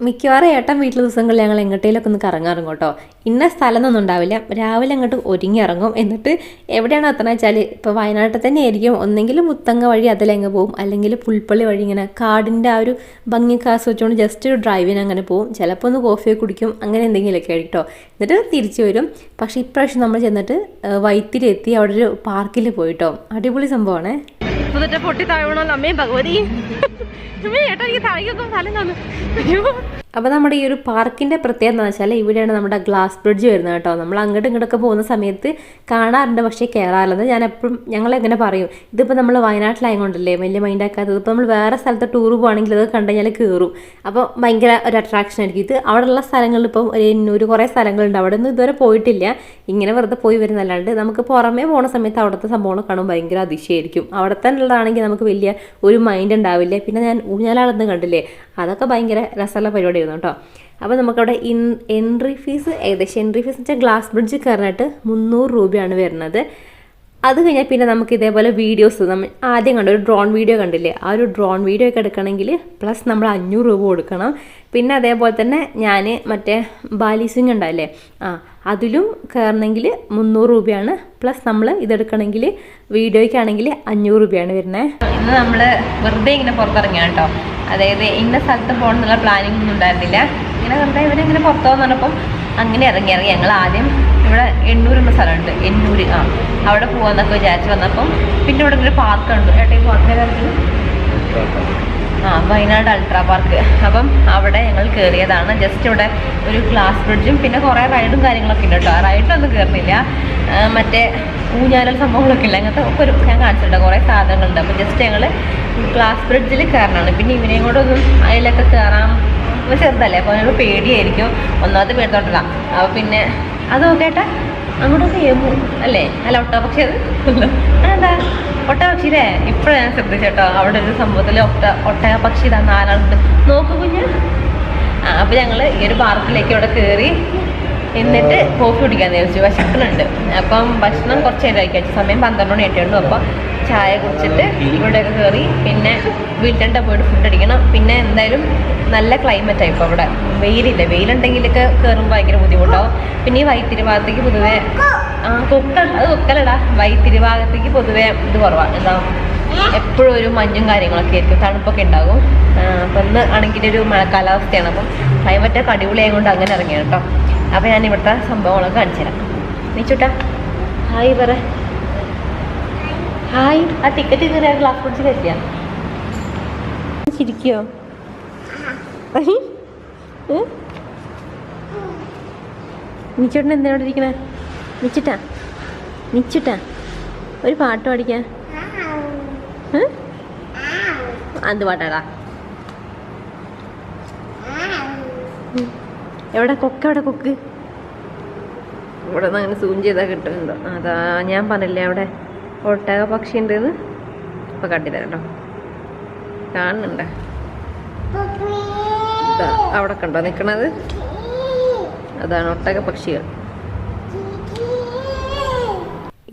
മിക്കവാറും ഏട്ടൻ വീട്ടിലെ ദിവസങ്ങളിൽ ഞങ്ങൾ എങ്ങോട്ടേലൊക്കെ ഒന്ന് കറങ്ങാറും കേട്ടോ. ഇന്ന സ്ഥലമൊന്നും ഉണ്ടാവില്ല. രാവിലെ അങ്ങോട്ട് ഒരുങ്ങി ഇറങ്ങും. എന്നിട്ട് എവിടെയാണ് എത്തണം വെച്ചാൽ ഇപ്പോൾ വയനാട്ടിൽ തന്നെ ആയിരിക്കും. ഒന്നെങ്കിൽ മുത്തങ്ങ വഴി അതിലങ്ങ് പോകും. അല്ലെങ്കിൽ പുൽപ്പള്ളി വഴി ഇങ്ങനെ കാടിന്റെ ആ ഒരു ഭംഗി ഭംഗിയൊക്കെ വെച്ചുകൊണ്ട് ജസ്റ്റ് ഒരു ഡ്രൈവിന് അങ്ങനെ പോകും. ചിലപ്പോൾ ഒന്ന് കോഫിയൊക്കെ കുടിക്കും. അങ്ങനെ എന്തെങ്കിലുമൊക്കെ ആയിരിക്കും കേട്ടോ. എന്നിട്ട് തിരിച്ചു വരും. പക്ഷേ ഇപ്രാവശ്യം നമ്മൾ ചെന്നിട്ട് വൈത്തിരി എത്തി. അവിടെ ഒരു പാർക്കിൽ പോയിട്ടോ അടിപൊളി സംഭവമാണ് പൊട്ടി താഴെ ഭഗവതി അയ്യോ. അപ്പോൾ നമ്മുടെ ഈ ഒരു പാർക്കിന്റെ പ്രത്യേകത എന്ന് വെച്ചാൽ ഇവിടെയാണ് നമ്മുടെ ഗ്ലാസ് ബ്രിഡ്ജ് വരുന്നത് കേട്ടോ. നമ്മൾ അങ്ങോട്ടും ഇങ്ങോട്ടൊക്കെ പോകുന്ന സമയത്ത് കാണാറുണ്ട് പക്ഷേ കയറാറില്ലെന്ന് ഞാൻ എപ്പോഴും ഞങ്ങൾ എങ്ങനെ പറയും ഇതിപ്പോൾ നമ്മൾ വയനാട്ടിലായതുകൊണ്ടല്ലേ വലിയ മൈൻഡ് ആക്കാത്തത്? ഇപ്പോൾ നമ്മൾ വേറെ സ്ഥലത്ത് ടൂർ പോകുകയാണെങ്കിൽ അത് കണ്ടു കയറും അപ്പോൾ ഭയങ്കര ഒരു അട്രാക്ഷൻ ആയിരിക്കും. ഇത് അവിടെയുള്ള സ്ഥലങ്ങളിൽ ഇപ്പം ഒരു കുറേ സ്ഥലങ്ങളുണ്ട്. അവിടെ ഒന്നും ഇതുവരെ പോയിട്ടില്ല. ഇങ്ങനെ വെറുതെ പോയി വരുന്നല്ലാണ്ട് നമുക്ക് പുറമേ പോകുന്ന സമയത്ത് അവിടുത്തെ സംഭവങ്ങൾ കാണുമ്പോൾ ഭയങ്കര അതിശയമായിരിക്കും അവിടെ തന്നെ ഉള്ളതാണെങ്കിൽ നമുക്ക് വലിയ ഒരു മൈൻഡ് ഉണ്ടാവില്ല. പിന്നെ ഞാൻ ഊഞ്ഞാലാടുന്നത് കണ്ടില്ലേ? അതൊക്കെ ഭയങ്കര രസമുള്ള പരിപാടിയായിരുന്നു കേട്ടോ. അപ്പോൾ നമുക്കവിടെ ഇൻ എൻട്രി ഫീസ് ഏകദേശം എൻട്രി ഫീസ് വെച്ചാൽ ഗ്ലാസ് ബ്രിഡ്ജ് കയറാനായിട്ട് മുന്നൂറ് രൂപയാണ് വരുന്നത്. അത് കഴിഞ്ഞാൽ പിന്നെ നമുക്ക് ഇതേപോലെ വീഡിയോസ് നമ്മൾ ആദ്യം കണ്ട ഒരു ഡ്രോൺ വീഡിയോ കണ്ടില്ലേ? ആ ഒരു ഡ്രോൺ വീഡിയോ ഒക്കെ എടുക്കണമെങ്കിൽ പ്ലസ് നമ്മൾ അഞ്ഞൂറ് രൂപ കൊടുക്കണം. പിന്നെ അതേപോലെ തന്നെ ഞാൻ മറ്റേ ബാലി സ്വിങ് ഉണ്ടാവില്ലേ ആ അതിലും കയറണമെങ്കിൽ മുന്നൂറ് രൂപയാണ്. പ്ലസ് നമ്മൾ ഇതെടുക്കണമെങ്കിൽ വീഡിയോയ്ക്കാണെങ്കിൽ അഞ്ഞൂറ് രൂപയാണ് വരുന്നത് ഇന്ന് നമ്മൾ വെറുതെ ഇങ്ങനെ പുറത്തിറങ്ങിയ കേട്ടോ. അതായത് ഇന്ന സ്ഥലത്ത് പോകണം എന്നുള്ള പ്ലാനിങ് ഒന്നും ഉണ്ടായിരുന്നില്ല. ഇങ്ങനെ വെറുതെ ഇവരിങ്ങനെ പുറത്തു അങ്ങനെ ഇറങ്ങി ഇറങ്ങി. ഞങ്ങൾ ആദ്യം ഇവിടെ എണ്ണൂർ എന്ന സ്ഥലമുണ്ട്. എണ്ണൂര് ആ. അവിടെ പോകാന്നൊക്കെ വിചാരിച്ച് വന്നപ്പം പിന്നെ ഇവിടെ ഒരു പാർക്ക് ഉണ്ട്. ഏട്ടൻ പാർക്കിന്റെ ആ വയനാട് അൾട്രാ പാർക്ക് അപ്പം അവിടെ ഞങ്ങൾ കയറിയതാണ് ജസ്റ്റ് ഇവിടെ ഒരു ഗ്ലാസ് ബ്രിഡ്ജും പിന്നെ കുറേ റൈഡും കാര്യങ്ങളൊക്കെ ഉണ്ട് കേട്ടോ. റൈഡൊന്നും കയറുന്നില്ല മറ്റേ ഊഞ്ഞാലൽ സംഭവങ്ങളൊക്കെ ഇല്ല? അങ്ങനത്തെ ഒക്കെ ഒരു ഞാൻ കാണിച്ചിട്ടുണ്ട്. കുറേ സാധനങ്ങളുണ്ട്. അപ്പം ജസ്റ്റ് ഞങ്ങൾ ഗ്ലാസ് ബ്രിഡ്ജിൽ കയറണമാണ് പിന്നെ ഇവനെയും കൂടെ ഒന്നും അതിലൊക്കെ കയറാം ചെറുതല്ലേ? അപ്പോൾ ഞങ്ങൾ പേടിയായിരിക്കും. ഒന്നാമത് പേടിത്തോട്ടില്ല അപ്പോൾ പിന്നെ അത് നോക്കേട്ടാ അങ്ങോട്ടൊക്കെ അല്ലേ? അല്ല ഒട്ടപക്ഷി അത് അതെന്താ? ഒട്ടപക്ഷിയില്ലേ ഇപ്പോഴാണ് ഞാൻ ശ്രദ്ധിച്ചേട്ടോ അവിടെ ഒരു സംഭവത്തിൽ ഒട്ട ഒട്ടാപക്ഷി ഇതാ നാലാളുണ്ട്. നോക്കൂ കുഞ്ഞ്. ആ അപ്പം ഞങ്ങൾ ഈ ഒരു പാർക്കിലേക്ക് ഇവിടെ കയറി എന്നിട്ട് കോഫി കുടിക്കാൻ വിചാരിച്ചു ഭക്ഷണമുണ്ട് അപ്പം ഭക്ഷണം കുറച്ച് നേരം സമയം പന്ത്രണ്ട് മണി ആയിട്ടുണ്ട് അപ്പോൾ ചായ കുടിച്ചിട്ട് ഇവിടെയൊക്കെ കയറി പിന്നെ വീട്ടിന്റെ പോയിട്ട് ഫുഡ് അടിക്കണം. പിന്നെ എന്തായാലും നല്ല ക്ലൈമറ്റ് ആയി ഇപ്പോൾ അവിടെ വെയിലില്ല? വെയിലുണ്ടെങ്കിലൊക്കെ കയറുമ്പോൾ ഭയങ്കര ബുദ്ധിമുട്ടാവും. പിന്നെ ഈ വൈത്തിരിഭാഗത്തേക്ക് പൊതുവെ ആ കൊക്കൽ. അത് കൊക്കലടാ. വൈത്തിരിഭാഗത്തേക്ക് പൊതുവെ പൊതുവേ ഇത് കുറവാണ് എന്താ എപ്പോഴും ഒരു മഞ്ഞും കാര്യങ്ങളൊക്കെ ആയിരിക്കും. തണുപ്പൊക്കെ ഉണ്ടാകും. അപ്പം ഇന്ന് ആണെങ്കിൽ ഒരു മഴക്കാലാവസ്ഥയാണ്. അപ്പം ക്ലൈമറ്റൊക്കെ അടിപൊളിയായതുകൊണ്ട് അങ്ങനെ ഇറങ്ങിയാണ് കേട്ടോ. അപ്പം ഞാൻ ഇവിടുത്തെ സംഭവങ്ങളൊക്കെ കാണിച്ചു തരാം. നീച്ചുട്ടാ ഹായ് പറ. ഹായ് ആ ടിക്കറ്റ് കയറിയ ഗ്ലാസ് കുടിച്ച് കയറ്റിയാ? ചിരിക്കോ? നിച്ചോട്ടൻ എന്തിനോട് ഇരിക്കണേ? നിച്ചിട്ടാ നിച്ചിട്ടാ ഒരു പാട്ട് പാടിക്കാൻ? എന്ത് പാട്ടാടാ. എവിടെ കൊക്ക് എവിടെ കൊക്ക്? ഇവിടെ നിന്ന് അങ്ങനെ സൂം ചെയ്താൽ കിട്ടുന്നുണ്ടോ? അതാ ഞാൻ പറഞ്ഞില്ലേ അവിടെ ഒട്ടക പക്ഷി ഉണ്ടെന്ന്? ഇപ്പൊ കണ്ടില്ല കേട്ടോ. കാണുന്നുണ്ട്. ഇതാ അവിടെ കണ്ടോ നിക്കണത്? അതാണ് ഒട്ടക പക്ഷികൾ.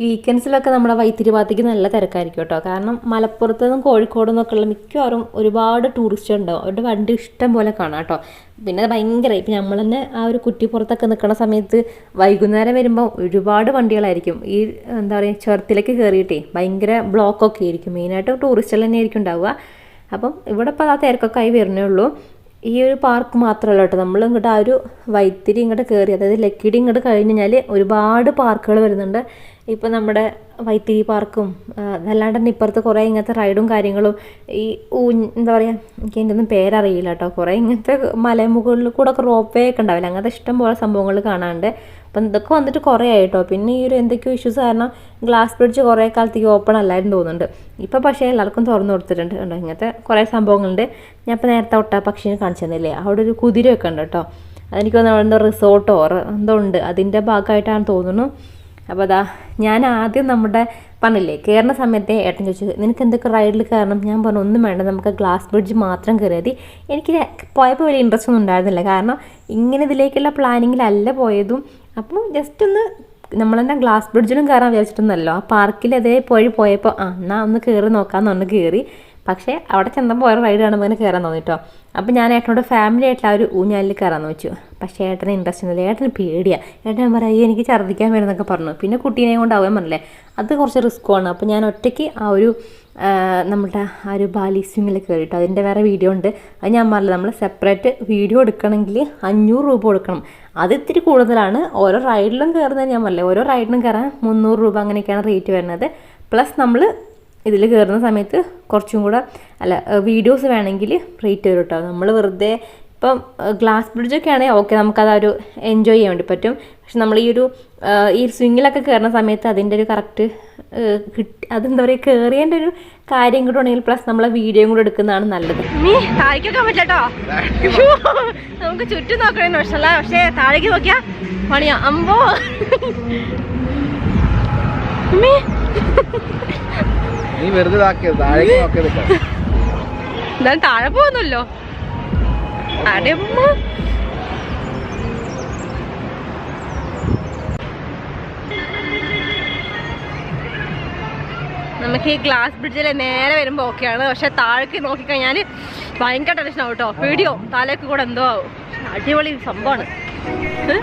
വീക്കെൻഡ്സിലൊക്കെ നമ്മുടെ വൈത്തിരി ഭാഗത്തേക്ക് നല്ല തിരക്കായിരിക്കും കേട്ടോ. കാരണം മലപ്പുറത്ത് നിന്നും കോഴിക്കോട് നിന്നൊക്കെ ഉള്ള മിക്കവാറും ഒരുപാട് ടൂറിസ്റ്റ് ഉണ്ടാവും അവരുടെ വണ്ടി ഇഷ്ടം പോലെ കാണാം കേട്ടോ. പിന്നെ ഭയങ്കര ഇപ്പം നമ്മൾ തന്നെ ആ ഒരു കുറ്റിപ്പുറത്തൊക്കെ നിൽക്കുന്ന സമയത്ത് വൈകുന്നേരം വരുമ്പോൾ ഒരുപാട് വണ്ടികളായിരിക്കും. ഈ എന്താ പറയുക ചുരത്തിലേക്ക് കയറിയിട്ടേ ഭയങ്കര ബ്ലോക്കൊക്കെ ആയിരിക്കും. മെയിനായിട്ട് ടൂറിസ്റ്റുകൾ തന്നെ ആയിരിക്കും ഉണ്ടാവുക. അപ്പം ഇവിടെ ഇപ്പോൾ ആ തിരക്കൊക്കെ ആയി വരുന്നേ ഉള്ളൂ. ഈ ഒരു പാർക്ക് മാത്രമല്ല കേട്ടോ. നമ്മൾ ഇങ്ങോട്ട് ആ ഒരു വൈത്തിരി ഇങ്ങോട്ട് കയറി അതായത് ലക്കിടി ഇങ്ങോട്ട് കഴിഞ്ഞ് കഴിഞ്ഞാൽ ഒരുപാട് പാർക്കുകൾ വരുന്നുണ്ട്. ഇപ്പോൾ നമ്മുടെ വൈത്തിരി പാർക്കും അതല്ലാണ്ട് തന്നെ ഇപ്പുറത്ത് കുറേ ഇങ്ങനത്തെ റൈഡും കാര്യങ്ങളും ഈ ഊ എന്താ പറയുക എനിക്ക് എന്റെ ഒന്നും പേരറിയില്ല കേട്ടോ. കുറേ ഇങ്ങനത്തെ മലമുകളിൽ കൂടെ ഒക്കെ റോപ്പ് വേ ഒക്കെ ഉണ്ടാവില്ല? അങ്ങനത്തെ ഇഷ്ടം പോലെ സംഭവങ്ങൾ കാണാനുണ്ട്. അപ്പം ഇതൊക്കെ വന്നിട്ട് കുറേ ആയിട്ടോ. പിന്നെ ഈ ഒരു എന്തൊക്കെയോ ഇഷ്യൂസ് കാരണം ഗ്ലാസ് ബ്രിഡ്ജ് കുറേ കാലത്തേക്ക് ഓപ്പൺ അല്ലായിരുന്നു തോന്നുന്നുണ്ട്. ഇപ്പോൾ പക്ഷേ എല്ലാവർക്കും തുറന്നു കൊടുത്തിട്ടുണ്ട് കേട്ടോ ഇങ്ങനത്തെ കുറേ സംഭവങ്ങളുണ്ട്. ഞാൻ ഇപ്പോൾ നേരത്തെ ഒട്ടാ പക്ഷിനെ കാണിച്ചു തന്നില്ലേ? അവിടെ ഒരു കുതിരയൊക്കെ ഉണ്ട് കേട്ടോ. അതെനിക്ക് തോന്നുന്നു എന്തോ റിസോർട്ടോ എന്തോ ഉണ്ട്. അതിന്റെ ഭാഗമായിട്ടാണ് തോന്നുന്നു. അപ്പോൾ അതാ ഞാൻ ആദ്യം നമ്മുടെ പറഞ്ഞില്ലേ കയറുന്ന സമയത്തെ ഏട്ടൻ ചോദിച്ചു നിനക്ക് എന്തൊക്കെ റൈഡിൽ കയറണം? ഞാൻ പറഞ്ഞു ഒന്നും വേണ്ട നമുക്ക് ഗ്ലാസ് ബ്രിഡ്ജ് മാത്രം കയറിയാൽ എനിക്ക് പോയപ്പോൾ വലിയ ഇൻട്രസ്റ്റ് ഒന്നും ഉണ്ടായിരുന്നില്ല. കാരണം ഇങ്ങനെ ഇതിലേക്കുള്ള പ്ലാനിങ്ങിലല്ല പോയതും അപ്പോൾ ജസ്റ്റ് ഒന്ന് നമ്മളെന്നെ ഗ്ലാസ് ബ്രിഡ്ജിലും കയറാൻ വിചാരിച്ചിട്ടൊന്നല്ലോ ആ പാർക്കിൽ അതേ പോയി പോയപ്പോൾ ആ എന്നാൽ ഒന്ന് കയറി നോക്കാമെന്ന് പറഞ്ഞ് കയറി പക്ഷേ അവിടെ ചെന്നപ്പോൾ ഓരോ റൈഡ് കാണുമ്പോൾ ഇങ്ങനെ കയറാൻ തോന്നി കേട്ടോ അപ്പോൾ ഞാൻ ഏട്ടനോട് ഫാമിലി ആയിട്ടുള്ള ആ ഒരു ഊഞ്ഞാലിൽ കയറാമെന്ന് വെച്ചു പക്ഷേ ഏട്ടന് ഇൻട്രസ്റ്റ് ഒന്നുമില്ല ഏട്ടന് പേടിയാണ് ഏട്ടൻ പറയാം "അയ്യോ, എനിക്ക് ഛർദ്ദിക്കാൻ വരുന്നൊക്കെ പറഞ്ഞു. പിന്നെ കുട്ടീനെയും കൊണ്ടാവാൻ പറഞ്ഞില്ലേ? അത് കുറച്ച് റിസ്ക്കുമാണ് അപ്പോൾ ഞാൻ ഒറ്റയ്ക്ക് ആ ഒരു നമ്മുടെ ആ ഒരു ബാലി സ്വിങ്ങിൽ കയറിയിട്ട്. അതിന്റെ വേറെ വീഡിയോ ഉണ്ട്. അത് ഞാൻ പറഞ്ഞില്ല നമ്മൾ സെപ്പറേറ്റ് വീഡിയോ എടുക്കണമെങ്കിൽ അഞ്ഞൂറ് രൂപ കൊടുക്കണം. അത് ഇത്തിരി കൂടുതലാണ്. ഓരോ റൈഡിലും കയറുന്നത് ഞാൻ പറഞ്ഞില്ല ഓരോ റൈഡിലും കയറാൻ മുന്നൂറ് രൂപ അങ്ങനെയൊക്കെയാണ് റേറ്റ് വരുന്നത്. പ്ലസ് നമ്മൾ ഇതിൽ കയറുന്ന സമയത്ത് കുറച്ചും കൂടെ അല്ല വീഡിയോസ് വേണമെങ്കിൽ റേറ്റ് വരും കേട്ടോ. നമ്മൾ വെറുതെ ഇപ്പം ഗ്ലാസ് ബ്രിഡ്ജൊക്കെ ആണെങ്കിൽ ഓക്കെ നമുക്കത് ഒരു എൻജോയ് ചെയ്യാൻ വേണ്ടി പറ്റും. പക്ഷെ നമ്മൾ ഈ ഒരു ഈ സ്വിങ്ങിലൊക്കെ കയറുന്ന സമയത്ത് അതിന്റെ ഒരു കറക്റ്റ് കിട്ടി അതെന്താ പറയുക കയറിയതിന്റെ ഒരു കാര്യം കൂടെ ഉണ്ടെങ്കിൽ പ്ലസ് നമ്മളെ വീഡിയോയും കൂടെ എടുക്കുന്നതാണ് നല്ലത്. മീ താഴേക്കൊക്കെ പറ്റില്ലട്ടോ നമുക്ക് ചുറ്റും നോക്കണേ പ്രശ്നമല്ല പക്ഷേ താഴേക്ക് നോക്കിയാ പണിയാ അമ്പോ. നീ വെറുതെ താഴെ പോകുന്നല്ലോ അടയമ്മ. നമുക്ക് ഈ ഗ്ലാസ് ബ്രിഡ്ജിൽ നേരെ വരുമ്പോൾ ഓക്കെയാണ് പക്ഷെ താഴേക്ക് നോക്കിക്കഴിഞ്ഞാൽ ഭയങ്കര ടെൻഷൻ ആവും കേട്ടോ പേടിയോ താലേക്ക് കൂടെ എന്തോ ആവും. അടിപൊളി സംഭവമാണ്.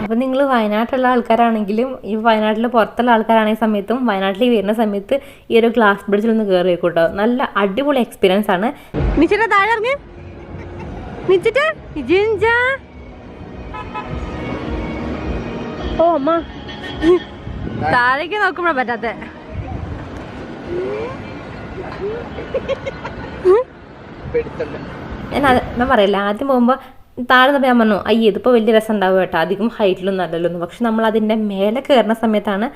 അപ്പം നിങ്ങൾ വയനാട്ടിലുള്ള ആൾക്കാരാണെങ്കിലും ഈ വയനാട്ടിൽ പുറത്തുള്ള ആൾക്കാരാണെങ്കിൽ സമയത്തും വയനാട്ടിൽ വരുന്ന സമയത്ത് ഈ ഒരു ഗ്ലാസ് ബ്രിഡ്ജിൽ ഒന്ന് കയറി കേട്ടോ നല്ല അടിപൊളി എക്സ്പീരിയൻസ് ആണ്. നിച്ചിട്ട് താഴെ ഇറങ്ങി. നിച്ചിട്ട് ഓ അമ്മ. താഴേക്ക് നോക്കുമ്പോ പറ്റാത്ത. ഞാൻ പറയില്ല ആദ്യം പോകുമ്പോൾ താഴെ നിന്ന് ഞാൻ പറഞ്ഞു അയ്യ ഇതിപ്പോൾ വലിയ രസം ഉണ്ടാവും കേട്ടോ. അധികം ഹൈറ്റിലൊന്നും അല്ലല്ലോ പക്ഷെ നമ്മൾ അതിന്റെ മേലെ കയറുന്ന സമയത്താണ്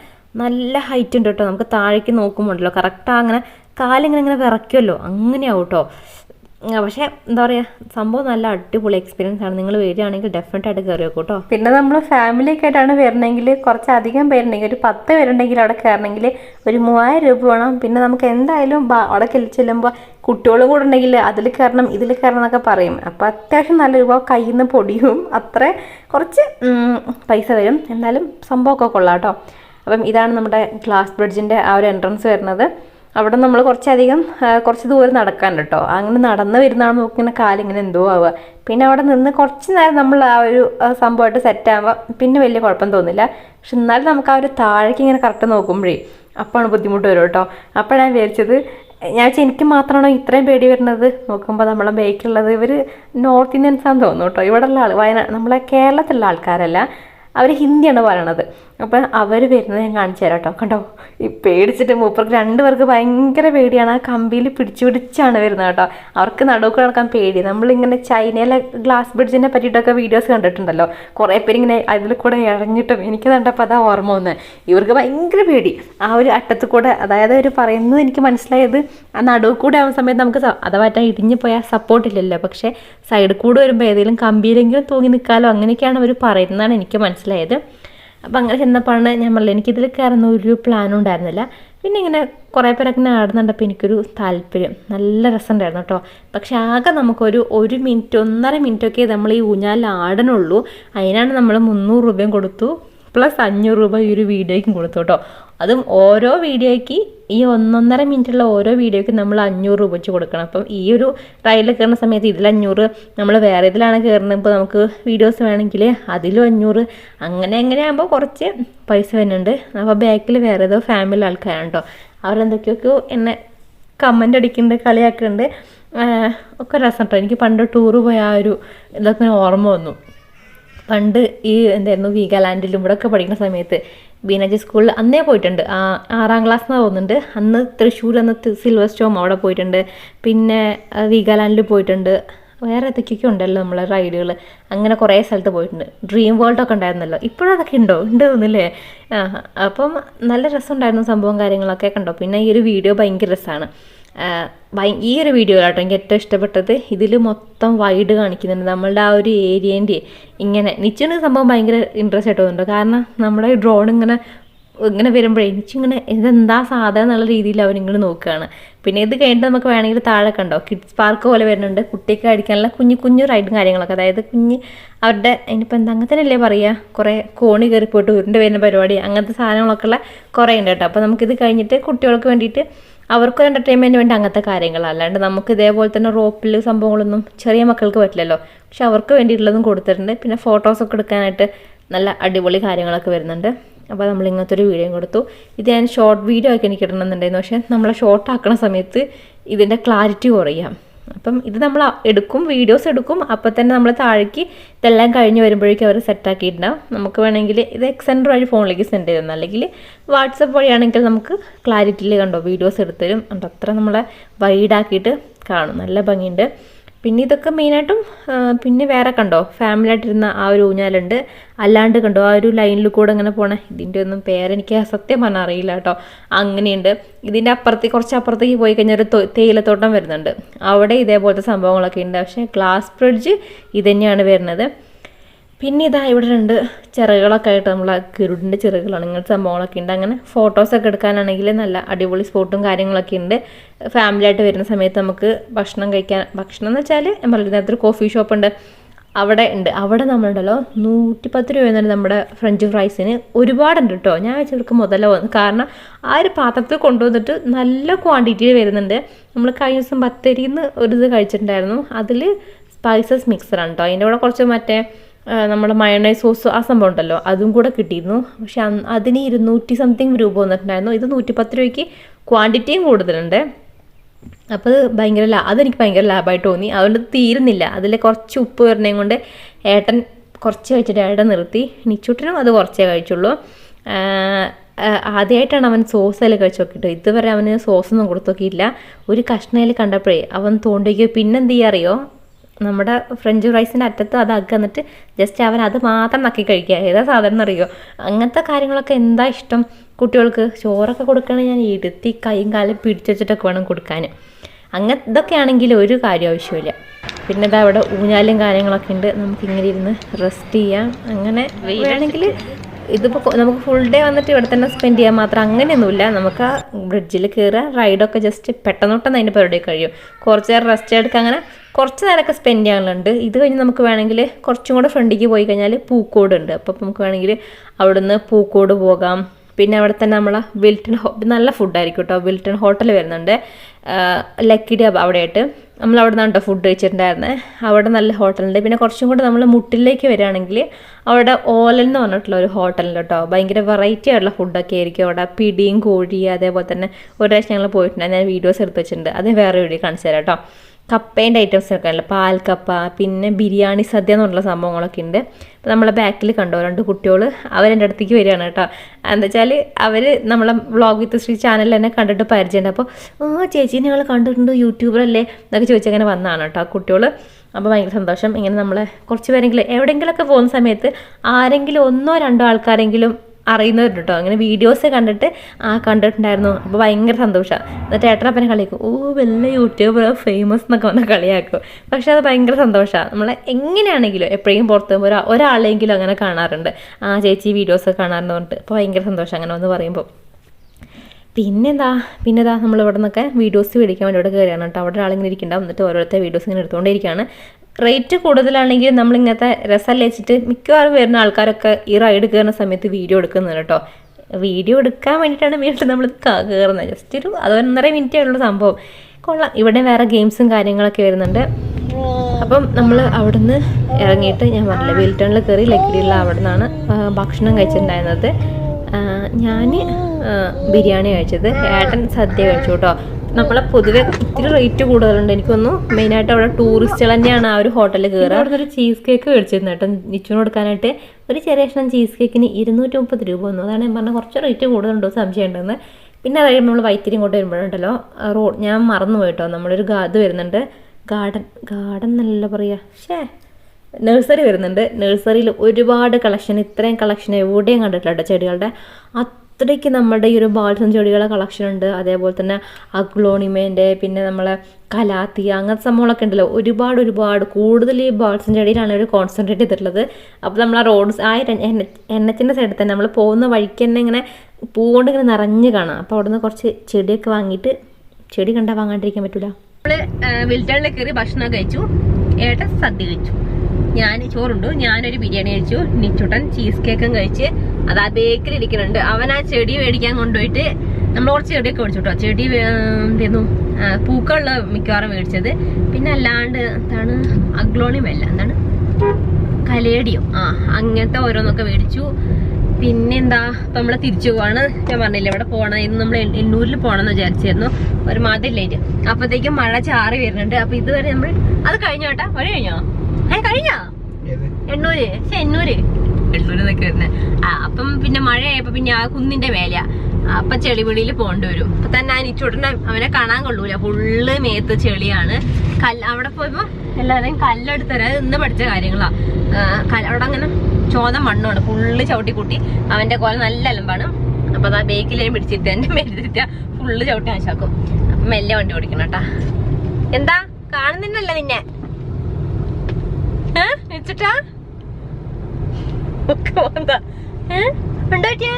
നല്ല ഹൈറ്റ് ഉണ്ട് കേട്ടോ. നമുക്ക് താഴേക്ക് നോക്കുമ്പോണ്ടല്ലോ. കറക്റ്റ് അങ്ങനെ കാലിങ്ങനെ ഇങ്ങനെ വിറയ്ക്കുമല്ലോ അങ്ങനെയാവും കേട്ടോ. പക്ഷേ എന്താ പറയുക സംഭവം നല്ല അടിപൊളി എക്സ്പീരിയൻസ് ആണ്. നിങ്ങൾ വരികയാണെങ്കിൽ ഡെഫിനറ്റ് ആയിട്ട് കയറി വെക്കും കേട്ടോ പിന്നെ നമ്മൾ ഫാമിലി ഒക്കെ ആയിട്ടാണ് വരണമെങ്കിൽ കുറച്ചധികം പേരുണ്ടെങ്കിൽ ഒരു പത്ത് പേരുണ്ടെങ്കിൽ അവിടെ കയറണമെങ്കിൽ ഒരു മൂവായിരം രൂപ വേണം. പിന്നെ നമുക്ക് എന്തായാലും അവിടെ ചെല്ലുമ്പോൾ കുട്ടികളും കൂടെ ഉണ്ടെങ്കിൽ അതിൽ കയറണം ഇതിൽ കയറണം എന്നൊക്കെ പറയും. അപ്പോൾ അത്യാവശ്യം നല്ല രൂപ കയ്യിൽ നിന്ന് പൊടിയും അത്ര കുറച്ച് പൈസ വരും. എന്നാലും സംഭവമൊക്കെ കൊള്ളാം കേട്ടോ. അപ്പം ഇതാണ് നമ്മുടെ ഗ്ലാസ് ബ്രിഡ്ജിന്റെ ആ ഒരു എൻട്രൻസ് വരുന്നത്. അവിടെ നമ്മൾ കുറച്ചധികം കുറച്ച് ദൂരം നടക്കാൻ കേട്ടോ. അങ്ങനെ നടന്ന് വരുന്നതാണ് നോക്കിങ്ങനെ കാലിങ്ങനെ എന്തോ ആവുക. പിന്നെ അവിടെ നിന്ന് കുറച്ച് നേരം നമ്മൾ ആ ഒരു സംഭവമായിട്ട് സെറ്റ് ആകുമ്പോൾ പിന്നെ വലിയ കുഴപ്പം തോന്നില്ല. പക്ഷെ എന്നാലും നമുക്ക് ആ ഒരു താഴേക്ക് ഇങ്ങനെ കറക്റ്റ് നോക്കുമ്പോഴേ അപ്പോഴാണ് ബുദ്ധിമുട്ട് വരും കേട്ടോ. അപ്പോഴാണ് ഞാൻ വിചാരിച്ചത് ഞാൻ വെച്ചാൽ എനിക്ക് മാത്രമാണോ ഇത്രയും പേടി വരുന്നത്? നോക്കുമ്പോൾ നമ്മളെ ബൈക്കിലുള്ളത് ഇവർ നോർത്ത് ഇന്ത്യൻസ് ആണെന്ന് തോന്നുന്നു കേട്ടോ. ഇവിടെയുള്ള ആൾ വയനാട് നമ്മളെ കേരളത്തിലുള്ള ആൾക്കാരല്ല അവർ ഹിന്ദിയാണ് പറയണത്. അപ്പം അവർ വരുന്നത് ഞാൻ കാണിച്ചു തരാം കേട്ടോ കണ്ടോ? ഈ പേടിച്ചിട്ട് മൂപ്പർക്ക് രണ്ടുപേർക്ക് ഭയങ്കര പേടിയാണ്. ആ കമ്പിയിൽ പിടിച്ചു പിടിച്ചാണ് വരുന്നത് കേട്ടോ. അവർക്ക് നടുക്ക് നടക്കാൻ പേടി. നമ്മളിങ്ങനെ ചൈനയിലെ ഗ്ലാസ് ബ്രിഡ്ജിനെ പറ്റിയിട്ടൊക്കെ വീഡിയോസ് കണ്ടിട്ടുണ്ടല്ലോ. കുറേ പേര് ഇങ്ങനെ അതിൽ കൂടെ ഇഴഞ്ഞിട്ടും എനിക്ക് കണ്ടപ്പോൾ അതാ ഓർമ്മ വന്നത് ഇവർക്ക് ഭയങ്കര പേടി. ആ ഒരു അറ്റത്ത് കൂടെ അതായത് അവർ പറയുന്നത് എനിക്ക് മനസ്സിലായത് ആ നടുവ് കൂടെ ആവുന്ന സമയത്ത് നമുക്ക് അഥവാ ഇടിഞ്ഞു പോയാൽ സപ്പോർട്ട് ഇല്ലല്ലോ. പക്ഷേ സൈഡിൽ കൂടെ വരുമ്പോൾ ഏതെങ്കിലും കമ്പിയിലെങ്കിലും തൂങ്ങി നിൽക്കാലോ അങ്ങനെയൊക്കെയാണ് അവർ പറയുന്നതാണ് എനിക്ക് മനസ്സിലായത്. അപ്പം അങ്ങനെ ചെന്നപ്പോഴാണ് ഞാൻ പറഞ്ഞത് എനിക്കിതിൽ കയറുന്ന ഒരു പ്ലാനും ഉണ്ടായിരുന്നില്ല. പിന്നെ ഇങ്ങനെ കുറേ പേരൊക്കെ ഇങ്ങനെ ആടുന്നുണ്ടപ്പോൾ എനിക്കൊരു താല്പര്യം. നല്ല രസമുണ്ടായിരുന്നു കേട്ടോ പക്ഷെ ആകെ നമുക്കൊരു ഒരു മിനിറ്റ് ഒന്നര മിനിറ്റൊക്കെ നമ്മൾ ഈ ഊഞ്ഞാലിൽ ആടനുള്ളൂ അതിനാണ് നമ്മൾ മുന്നൂറ് രൂപയും കൊടുത്തു. പ്ലസ് അഞ്ഞൂറ് രൂപ ഈ ഒരു വീഡിയോയ്ക്കും കൊടുത്തു കേട്ടോ അതും ഓരോ വീഡിയോയ്ക്ക് ഈ ഒന്നൊന്നര മിനിറ്റുള്ള ഓരോ വീഡിയോയ്ക്ക് നമ്മൾ അഞ്ഞൂറ് രൂപ വെച്ച് കൊടുക്കണം. അപ്പം ഈ ഒരു റൈഡിൽ കയറുന്ന സമയത്ത് ഇതിൽ അഞ്ഞൂറ് നമ്മൾ വേറെ ഇതിലാണ് കയറുന്നത് ഇപ്പോൾ നമുക്ക് വീഡിയോസ് വേണമെങ്കിൽ അതിലും അഞ്ഞൂറ്. അങ്ങനെ അങ്ങനെ ആകുമ്പോൾ കുറച്ച് പൈസ വരുന്നുണ്ട്. അപ്പോൾ ബാക്കിൽ വേറെ ഏതോ ഫാമിലി ആൾക്കാരാണ് കേട്ടോ അവരെന്തൊക്കെയൊക്കെയോ എന്നെ കമന്റ് അടിക്കുന്നുണ്ട് കളിയാക്കുന്നുണ്ട്. ഒക്കെ രസം കേട്ടോ എനിക്ക് പണ്ട് ടൂറ് പോയ ആ ഒരു ഇതൊക്കെ ഓർമ്മ വന്നു. പണ്ട് ഈ എന്തായിരുന്നു വീഗാലാൻഡിലും ഇവിടെ ഒക്കെ പഠിക്കുന്ന സമയത്ത് ബീനജി സ്കൂളിൽ അന്നേ പോയിട്ടുണ്ട്. ആറാം ക്ലാസ് എന്ന് തോന്നുന്നുണ്ട്. അന്ന് തൃശ്ശൂർ അന്ന് സിൽവർ സ്റ്റോം അവിടെ പോയിട്ടുണ്ട്. പിന്നെ വീഗാലാൻഡിൽ പോയിട്ടുണ്ട്. വേറെ എന്തൊക്കെയൊക്കെ ഉണ്ടല്ലോ നമ്മളെ റൈഡുകൾ അങ്ങനെ കുറേ സ്ഥലത്ത് പോയിട്ടുണ്ട്. ഡ്രീം വേൾഡ് ഒക്കെ ഉണ്ടായിരുന്നല്ലോ. ഇപ്പോഴും അതൊക്കെ ഉണ്ടോ? ഉണ്ട് തോന്നില്ലേ അപ്പം നല്ല രസമുണ്ടായിരുന്നു സംഭവം കാര്യങ്ങളൊക്കെ കണ്ടോ? പിന്നെ ഈ ഒരു വീഡിയോ ഭയങ്കര രസമാണ് ഈ ഒരു വീഡിയോ കേട്ടോ എനിക്ക് ഏറ്റവും ഇഷ്ടപ്പെട്ടത്. ഇതിൽ മൊത്തം വൈഡ് കാണിക്കുന്നുണ്ട്. നമ്മളുടെ ആ ഒരു ഏരിയേന്റെ ഇങ്ങനെ. നിച്ചിന് സംഭവം ഭയങ്കര ഇൻട്രസ്റ്റ് ആയിട്ട് തോന്നുന്നുണ്ട്. കാരണം നമ്മുടെ ഡ്രോൺ ഇങ്ങനെ ഇങ്ങനെ വരുമ്പോഴേ എനിച്ചിങ്ങനെ ഇതെന്താ സാധനം എന്നുള്ള രീതിയിൽ അവരിങ്ങനെ നോക്കുകയാണ്. പിന്നെ ഇത് കഴിഞ്ഞിട്ട് നമുക്ക് വേണമെങ്കിൽ താഴെ കണ്ടോ? കിഡ്സ് പാർക്ക് പോലെ വരുന്നുണ്ട്. കുട്ടിക്ക് അടിക്കാനുള്ള കുഞ്ഞു കുഞ്ഞു റൈഡും കാര്യങ്ങളൊക്കെ. അതായത് കുഞ്ഞ് അവരുടെ അതിനിപ്പോൾ എന്താ അങ്ങനെ തന്നെയല്ലേ പറയുക കുറേ കോണി കയറി പോയിട്ട് ഉരുണ്ട് വരുന്ന പരിപാടി അങ്ങനത്തെ സാധനങ്ങളൊക്കെ ഉള്ള കുറേ ഉണ്ട് കേട്ടോ. അപ്പോൾ നമുക്കിത് കഴിഞ്ഞിട്ട് കുട്ടികൾക്ക് വേണ്ടിയിട്ട് അവർക്കൊരു എന്റർടൈൻമെന്റ് വേണ്ടി അങ്ങനത്തെ കാര്യങ്ങൾ അല്ലാണ്ട് നമുക്ക് ഇതേപോലെ തന്നെ റോപ്പിൽ സംഭവങ്ങളൊന്നും ചെറിയ മക്കൾക്ക് പറ്റില്ലല്ലോ. പക്ഷെ അവർക്ക് വേണ്ടിയിട്ടുള്ളതും കൊടുത്തിട്ടുണ്ട്. പിന്നെ ഫോട്ടോസൊക്കെ എടുക്കാനായിട്ട് നല്ല അടിപൊളി കാര്യങ്ങളൊക്കെ വരുന്നുണ്ട്. അപ്പോൾ നമ്മൾ ഇങ്ങനത്തെ ഒരു വീഡിയോ കൊടുത്തു. ഇത് ഞാൻ ഷോർട്ട് വീഡിയോ ഒക്കെ എനിക്ക് ഇടണമെന്നുണ്ടായിരുന്നു. പക്ഷേ നമ്മളെ ഷോർട്ട് ആക്കുന്ന സമയത്ത് ഇതിന്റെ ക്ലാരിറ്റി കുറയാം. അപ്പം ഇത് നമ്മൾ എടുക്കും വീഡിയോസ് എടുക്കും. അപ്പോൾ തന്നെ നമ്മൾ താഴേക്ക് ഇതെല്ലാം കഴിഞ്ഞ് വരുമ്പോഴേക്കും അവർ സെറ്റാക്കിയിട്ടുണ്ടാവും നമുക്ക് വേണമെങ്കിൽ ഇത് എക്സെൻഡർ വഴി ഫോണിലേക്ക് സെൻഡ് ചെയ്തു അല്ലെങ്കിൽ വാട്സപ്പ് വഴിയാണെങ്കിൽ നമുക്ക് ക്ലാരിറ്റിയിൽ കണ്ടോ വീഡിയോസ് എടുത്തരും. അത്ര നമ്മളെ വൈഡാക്കിയിട്ട് കാണും. നല്ല ഭംഗിയുണ്ട്. പിന്നെ ഇതൊക്കെ മെയിനായിട്ടും പിന്നെ വേറെ കണ്ടോ? ഫാമിലി ആയിട്ടിരുന്ന ആ ഒരു ഊഞ്ഞാലുണ്ട്. അല്ലാണ്ട് കണ്ടോ? ആ ഒരു ലൈനിൽ കൂടെ അങ്ങനെ പോണേ. ഇതിന്റെ ഒന്നും പേരെനിക്ക് സത്യം പറഞ്ഞാൽ അറിയില്ല കേട്ടോ. അങ്ങനെയുണ്ട്. ഇതിന്റെ അപ്പുറത്തേക്ക് കുറച്ച് അപ്പുറത്തേക്ക് പോയി കഴിഞ്ഞാൽ ഒരു തേയിലത്തോട്ടം വരുന്നുണ്ട്. അവിടെ ഇതേപോലത്തെ സംഭവങ്ങളൊക്കെ ഉണ്ട്. പക്ഷേ ഗ്ലാസ് ബ്രിഡ്ജ് ഇതന്നെയാണ് വരുന്നത്. പിന്നെ ഇതാ ഇവിടെ രണ്ട് ചിറകുകളൊക്കെ ആയിട്ട് നമ്മൾ ഗരുഡിന്റെ ചിറകുകളാണ് ഇങ്ങനത്തെ സംഭവങ്ങളൊക്കെ ഉണ്ട്. അങ്ങനെ ഫോട്ടോസൊക്കെ എടുക്കാനാണെങ്കിൽ നല്ല അടിപൊളി സ്പോട്ടും കാര്യങ്ങളൊക്കെ ഉണ്ട്. ഫാമിലി ആയിട്ട് വരുന്ന സമയത്ത് നമുക്ക് ഭക്ഷണം കഴിക്കാൻ ഭക്ഷണം എന്ന് വെച്ചാൽ ഞാൻ നേരത്തെ കോഫി ഷോപ്പ് ഉണ്ട്. അവിടെ ഉണ്ട്. അവിടെ നമ്മളുണ്ടല്ലോ നൂറ്റിപ്പത്ത് രൂപ എന്നാണ് നമ്മുടെ ഫ്രഞ്ച് ഫ്രൈസിന് ഒരുപാടുണ്ട് കേട്ടോ ഞാൻ വെച്ചവർക്ക് മുതല. വന്നു കാരണം ആ ഒരു പാത്രത്തിൽ കൊണ്ടുവന്നിട്ട് നല്ല ക്വാണ്ടിറ്റിയിൽ വരുന്നുണ്ട്. നമ്മൾ കഴിഞ്ഞ ദിവസം ബത്തേരിന്ന് ഒരു ഇത് കഴിച്ചിട്ടുണ്ടായിരുന്നു. അതിൽ സ്പൈസസ് മിക്സറാണ് കേട്ടോ അതിന്റെ കൂടെ കുറച്ച് മറ്റേ നമ്മുടെ മയണൈസ് സോസ് ആ സംഭവം ഉണ്ടല്ലോ അതും കൂടെ കിട്ടിയിരുന്നു. പക്ഷെ അതിന് ഇരുന്നൂറ്റി സംതിങ് രൂപ വന്നിട്ടുണ്ടായിരുന്നു. ഇത് നൂറ്റിപ്പത്ത് രൂപയ്ക്ക് ക്വാണ്ടിറ്റിയും കൂടുതലുണ്ട്. അപ്പോൾ അത് ഭയങ്കര ലാ അതെനിക്ക് ഭയങ്കര ലാഭമായിട്ട് തോന്നി. അതുകൊണ്ട് തീരുന്നില്ല. അതിൽ കുറച്ച് ഉപ്പ് വരുന്നതും കൊണ്ട് ഏട്ടൻ കുറച്ച് കഴിച്ചിട്ട് ഏട്ടൻ നിർത്തി. നിച്ചൂട്ടിനും അത് കുറച്ചേ കഴിച്ചുള്ളൂ. ആദ്യമായിട്ടാണ് അവൻ സോസ് അതിൽ കഴിച്ച് നോക്കിയിട്ട്. ഇതുവരെ അവന് സോസൊന്നും കൊടുത്തു നോക്കിയില്ല ഒരു കഷ്ണയിൽ കണ്ടപ്പോഴേ അവൻ തോണ്ടിക്കോ പിന്നെന്ത് ചെയ്യാറിയോ? നമ്മുടെ ഫ്രഞ്ച് ഫ്രൈസിന്റെ അറ്റത്ത് അത് അക എന്നിട്ട് ജസ്റ്റ് അവൻ അത് മാത്രം നക്കി കഴിക്കുക. ഏതാ സാധനം അറിയോ അങ്ങനത്തെ കാര്യങ്ങളൊക്കെ എന്താ ഇഷ്ടം കുട്ടികൾക്ക്? ചോറൊക്കെ കൊടുക്കണമെങ്കിൽ ഞാൻ എടുത്തി കൈയും കാലും പിടിച്ചു വെച്ചിട്ടൊക്കെ വേണം കൊടുക്കാൻ. അങ്ങനെ ഇതൊക്കെ ആണെങ്കിൽ ഒരു കാര്യം ആവശ്യമില്ല. പിന്നെ ഇതാ അവിടെ ഊഞ്ഞാലും കാര്യങ്ങളൊക്കെ ഉണ്ട്. നമുക്ക് ഇങ്ങനെ ഇരുന്ന് റെസ്റ്റ് ചെയ്യാം. അങ്ങനെ വേണമെങ്കിൽ ഇതിപ്പോൾ നമുക്ക് ഫുൾ ഡേ വന്നിട്ട് ഇവിടെ തന്നെ സ്പെൻഡ് ചെയ്യാൻ മാത്രം അങ്ങനെയൊന്നുമില്ല. നമുക്ക് ആ ബ്രിഡ്ജിൽ കയറുക റൈഡൊക്കെ ജസ്റ്റ് പെട്ടെന്നൊട്ടെന്ന് അതിന്റെ പരിപാടി കഴിയും. കുറച്ച് നേരം റെസ്റ്റ് എടുക്കുക അങ്ങനെ കുറച്ച് നേരമൊക്കെ സ്പെൻഡ് ചെയ്യാനുണ്ട്. ഇത് കഴിഞ്ഞ് നമുക്ക് വേണമെങ്കിൽ കുറച്ചും കൂടെ ഫ്രണ്ടിലേക്ക് പോയി കഴിഞ്ഞാൽ പൂക്കോട് ഉണ്ട് അപ്പോൾ നമുക്ക് വേണമെങ്കിൽ അവിടുന്ന് പൂക്കോട് പോകാം. പിന്നെ അവിടെ തന്നെ നമ്മളെ വിൽട്ടൺ നല്ല ഫുഡായിരിക്കും കേട്ടോ വിൽട്ടൺ ഹോട്ടൽ വരുന്നുണ്ട്. ലക്കിടി അവിടെ ആയിട്ട് നമ്മൾ അവിടെ നിന്നാണ് കേട്ടോ ഫുഡ് കഴിച്ചിട്ടുണ്ടായിരുന്നത് അവിടെ നല്ല ഹോട്ടലുണ്ട് പിന്നെ കുറച്ചും കൂടെ നമ്മൾ മുട്ടിലേക്ക് വരികയാണെങ്കിൽ അവിടെ ഓലൻ എന്ന് പറഞ്ഞിട്ടുള്ള ഒരു ഹോട്ടലുണ്ട് കേട്ടോ ഭയങ്കര വെറൈറ്റി ആയിട്ടുള്ള ഫുഡൊക്കെ ആയിരിക്കും അവിടെ. പിടിയും കോഴിയും അതേപോലെ തന്നെ. ഒരു പ്രാവശ്യം ഞങ്ങൾ പോയിട്ടുണ്ട് ഞാൻ വീഡിയോസ് എടുത്ത് വെച്ചിട്ടുണ്ട്. അത് വേറെ വീഡിയോ കാണിച്ചു തരാം കേട്ടോ കപ്പേന്റെ ഐറ്റംസ് ഒക്കെ ഉണ്ടല്ലോ. പാൽക്കപ്പ പിന്നെ ബിരിയാണി സദ്യ എന്നുള്ള സംഭവങ്ങളൊക്കെ ഉണ്ട്. അപ്പോൾ നമ്മളെ ബാക്കിൽ കണ്ടോ രണ്ട് കുട്ടികൾ അവരെന്റെ അടുത്തേക്ക് വരികയാണ് കേട്ടോ. എന്താ വെച്ചാൽ അവർ നമ്മളെ വ്ളോഗ് വിത്ത് ശ്രീ ചാനലിൽ തന്നെ കണ്ടിട്ട് പരിചയമുണ്ട്. അപ്പോൾ ആ ചേച്ചി ഞങ്ങൾ കണ്ടിട്ടുണ്ട് യൂട്യൂബറല്ലേ എന്നൊക്കെ ചോദിച്ചങ്ങനെ വന്നതാണ് കേട്ടോ കുട്ടികൾ അപ്പോൾ ഭയങ്കര സന്തോഷം. ഇങ്ങനെ നമ്മളെ കുറച്ച് പേരെങ്കിലും എവിടെയെങ്കിലുമൊക്കെ പോകുന്ന സമയത്ത് ആരെങ്കിലും ഒന്നോ രണ്ടോ ആൾക്കാരെങ്കിലും അറിയുന്നവരുണ്ട് കേട്ടോ. അങ്ങനെ വീഡിയോസ് കണ്ടിട്ട് ആ കണ്ടിട്ടുണ്ടായിരുന്നു. അപ്പോൾ ഭയങ്കര സന്തോഷമാണ് എന്നിട്ട് ഏട്ടനപ്പനെ കളിയാക്കും ഓ വല്ല യൂട്യൂബർ ഫേമസ് എന്നൊക്കെ വന്ന് കളിയാക്കും. പക്ഷേ അത് ഭയങ്കര സന്തോഷമാണ് നമ്മൾ എങ്ങനെയാണെങ്കിലും എപ്പോഴും പുറത്ത് പോകുമ്പോൾ ഒരാളെങ്കിലും അങ്ങനെ കാണാറുണ്ട്. ആ ചേച്ചി വീഡിയോസ് കാണാറുണ്ട് പറഞ്ഞിട്ട്. അപ്പോൾ ഭയങ്കര സന്തോഷം അങ്ങനെ വന്ന് പറയുമ്പോൾ പിന്നെന്താ? പിന്നെന്താ നമ്മൾ ഇവിടെ നിന്നൊക്കെ വീഡിയോസ് മേടിക്കാൻ വേണ്ടി ഇവിടെ കയറിയാണ് കേട്ടോ. അവിടെ ഒരാളിങ്ങനെ ഇരിക്കണ്ട എന്നിട്ട് ഓരോരുത്തർ വീഡിയോസ് ഇങ്ങനെ എടുത്തുകൊണ്ടിരിക്കുകയാണ്. റേറ്റ് കൂടുതലാണെങ്കിൽ നമ്മൾ ഇങ്ങനത്തെ രസം വെച്ചിട്ട് മിക്കവാറും വരുന്ന ആൾക്കാരൊക്കെ ഈ റൈഡ് കയറുന്ന സമയത്ത് വീഡിയോ എടുക്കുന്നുണ്ട് കേട്ടോ. വീഡിയോ എടുക്കാൻ വേണ്ടിയിട്ടാണ് വീട്ടിൽ നമ്മൾ കയറുന്നത് ജസ്റ്റ് ഒരു അത് ഒന്നര മിനിറ്റേ ഉള്ള സംഭവം. കൊള്ളാം. ഇവിടെ വേറെ ഗെയിംസും കാര്യങ്ങളൊക്കെ വരുന്നുണ്ട്. അപ്പം നമ്മൾ അവിടുന്ന് ഇറങ്ങിയിട്ട് ഞാൻ പറഞ്ഞില്ല വിൽട്ടണിൽ കയറി ലക്കിടിയുള്ള അവിടെ നിന്നാണ് ഭക്ഷണം കഴിച്ചിട്ടുണ്ടായിരുന്നത്. ഞാൻ ബിരിയാണി കഴിച്ചത്. ഏട്ടൻ സദ്യ കഴിച്ചു കേട്ടോ. നമ്മളെ പൊതുവെ ഇത്തിരി റേറ്റ് കൂടുതലുണ്ട്. എനിക്കൊന്നു മെയിനായിട്ട് അവിടെ ടൂറിസ്റ്റുകൾ തന്നെയാണ് ആ ഒരു ഹോട്ടലിൽ കയറുക അവിടെ ഒരു ചീസ് കേക്ക് മേടിച്ചിരുന്നു കേട്ടോ. നിച്ചുവിന് കൊടുക്കാനായിട്ട് ഒരു ചെറിയ കഷ്ണം ചീസ് കേക്കിന് ഇരുന്നൂറ്റി മുപ്പത് രൂപ വന്നു. അതാണ് ഞാൻ പറഞ്ഞ കുറച്ച് റേറ്റ് കൂടുതലുണ്ടോ സംശയം ഉണ്ടെന്ന് പിന്നെ അത് കഴിയുമ്പോൾ നമ്മൾ വൈത്തിരി ഇങ്ങോട്ട് വരുമ്പോഴുണ്ടല്ലോ റോഡ് ഞാൻ മറന്നു പോയിട്ടോ നമ്മളൊരു ഇത് വരുന്നുണ്ട്. ഗാർഡൻ ഗാർഡൻ എന്നല്ല പറയുക ഷേ നഴ്സറി വരുന്നുണ്ട്. നഴ്സറിയിൽ ഒരുപാട് കളക്ഷൻ ഇത്രയും കളക്ഷൻ എവിടെയും കണ്ടിട്ടില്ല കേട്ടോ ചെടികളുടെ. അത്രയ്ക്ക് നമ്മുടെ ഈ ഒരു ബാൾസം ചെടികളെ കളക്ഷൻ ഉണ്ട്. അതേപോലെ തന്നെ അഗ്ലോണിമേന്റെ പിന്നെ നമ്മളെ കലാത്തിയ അങ്ങനത്തെ സംഭവങ്ങളൊക്കെ ഉണ്ടല്ലോ. ഒരുപാട് ഒരുപാട് കൂടുതൽ ഈ ബാൾസം ചെടിയിലാണ് ഒരു കോൺസെൻട്രേറ്റ് ചെയ്തിട്ടുള്ളത്. അപ്പോൾ നമ്മൾ ആ റോഡ് ആ എണ്ണത്തിന്റെ സൈഡിൽ തന്നെ നമ്മൾ പോകുന്ന വഴിക്ക് തന്നെ ഇങ്ങനെ പൂ ഇങ്ങനെ നിറഞ്ഞ് കാണാം. അപ്പോൾ നിന്ന് കുറച്ച് ചെടിയൊക്കെ വാങ്ങിയിട്ട് ചെടി കണ്ടാൽ വാങ്ങാണ്ടിരിക്കാൻ പറ്റില്ല നമ്മൾ വിൽറ്റണിൽ കയറി ഭക്ഷണം കഴിച്ചു. ഏട്ടൻ സദ്യ കഴിച്ചു. ഞാൻ ചോറുണ്ട്. ഞാനൊരു ബിരിയാണി കഴിച്ചു. നിച്ചുട്ടൻ ചീസ് കേക്കും കഴിച്ച് അത് ആ ബേക്കിൽ ഇരിക്കുന്നുണ്ട്. അവൻ ആ ചെടി മേടിക്കാൻ കൊണ്ടുപോയിട്ട് നമ്മൾ കുറച്ച് ചെടിയൊക്കെ മേടിച്ചു കേട്ടോ. ചെടി എന്തായിരുന്നു ആ, പൂക്കളുള്ള മിക്കവാറും മേടിച്ചത്. പിന്നെ അല്ലാണ്ട് എന്താണ്? അഗ്ലോണിയം അല്ല. എന്താണ്? കലേടിയും ആ അങ്ങനത്തെ ഓരോന്നൊക്കെ മേടിച്ചു. പിന്നെന്താ ഇപ്പം നമ്മൾ തിരിച്ചു പോവാണ്. ഞാൻ പറഞ്ഞില്ല ഇവിടെ പോകണം ഇന്ന് നമ്മൾ എണ്ണൂരിൽ പോകണം എന്ന് വിചാരിച്ചായിരുന്നു ഒരു മാതിരി ലൈറ്റ് അപ്പോഴത്തേക്കും മഴ ചാറി വരുന്നുണ്ട്. അപ്പം ഇതുവരെ നമ്മൾ അത് കഴിഞ്ഞോട്ടാ വഴി കഴിഞ്ഞോ? കഴിഞ്ഞോ? ഏത്? എണ്ണൂര്. പക്ഷെ എണ്ണൂര്. എണ്ണൂര് എന്നൊക്കെ ആ അപ്പം പിന്നെ മഴയായപ്പോ പിന്നെ ആ കുന്നിന്റെ മേലെയാ. അപ്പൊ ചെളിവിളിയിൽ പോണ്ടി വരും. അപ്പൊ തന്നെ ആ നിച്ചോട്ടനെ അവനെ കാണാൻ കൊള്ളൂല. ഫുള്ള് മേത്ത് ചെളിയാണ്. കല്ല് അവിടെ പോയപ്പോ എല്ലാവരെയും കല്ലെടുത്തരാ ഇന്ന് പഠിച്ച കാര്യങ്ങളാ. അവിടെ അങ്ങനെ ചോദം മണ്ണാണ് ഫുള്ള് ചവിട്ടിക്കുട്ടി അവന്റെ കോല നല്ല അലമ്പാണ്. അപ്പൊ അതാ ബേക്കിലേ പിടിച്ചിട്ട് എന്റെ മേടിച്ചിട്ട് ഫുള്ള് ചവിട്ടി ആശാക്കും അപ്പൊ മെല്ലെ വണ്ടി ഓടിക്കണം കേട്ടാ. എന്താ? കാണുന്നില്ലല്ലോ നിന്നെ? വെച്ചിട്ടാ? ഒക്കെ പോന്താ ഏ? ഉണ്ടോ പറ്റിയേ?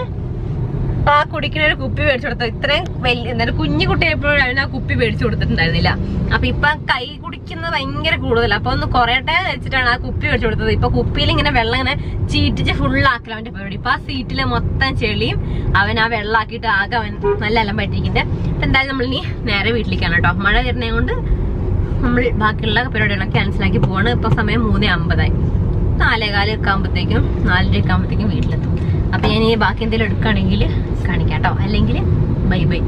ആ കുടിക്കുന്ന ഒരു കുപ്പി മേടിച്ചു കൊടുത്തു. ഇത്രയും വലിയ എന്തായാലും കുഞ്ഞു കുട്ടിയായപ്പോഴും അവന് ആ കുപ്പി മേടിച്ചു കൊടുത്തിട്ടുണ്ടായിരുന്നില്ല. അപ്പൊ ഇപ്പൊ കൈ കുടിക്കുന്നത് ഭയങ്കര കൂടുതലാണ് അപ്പൊ ഒന്ന് കുറയട്ടെ വെച്ചിട്ടാണ് ആ കുപ്പി മേടിച്ചു കൊടുത്തത്. ഇപ്പൊ കുപ്പിയിൽ ഇങ്ങനെ വെള്ളം ഇങ്ങനെ ചീറ്റിച്ച് ഫുള്ളാക്കല അവന്റെ പരിപാടി. ഇപ്പൊ ആ സീറ്റിലെ മൊത്തം ചെളിയും അവൻ ആ വെള്ളമാക്കിയിട്ട് ആകെ അവൻ നല്ല അലമ്പായിട്ടിരിക്കുന്നുണ്ട്. എന്തായാലും നമ്മൾ ഇനി നേരെ വീട്ടിലേക്കാണ് കേട്ടോ. മഴ വരുന്നേ കൊണ്ട് നമ്മൾ ബാക്കിയുള്ള പരിപാടികളൊക്കെ ക്യാൻസലാക്കി പോവാണ്. ഇപ്പൊ സമയം മൂന്നേ അമ്പതായി. നാലേകാലൊക്കെ ആകുമ്പോഴത്തേക്കും നാലരയൊക്കെ ആകുമ്പോഴത്തേക്കും വീട്ടിലെത്തും. അപ്പൊ ഞാൻ ഈ ബാക്കി എന്തെങ്കിലും എടുക്കുകയാണെങ്കിൽ കാണിക്കാം കേട്ടോ അല്ലെങ്കിൽ ബൈ ബൈ.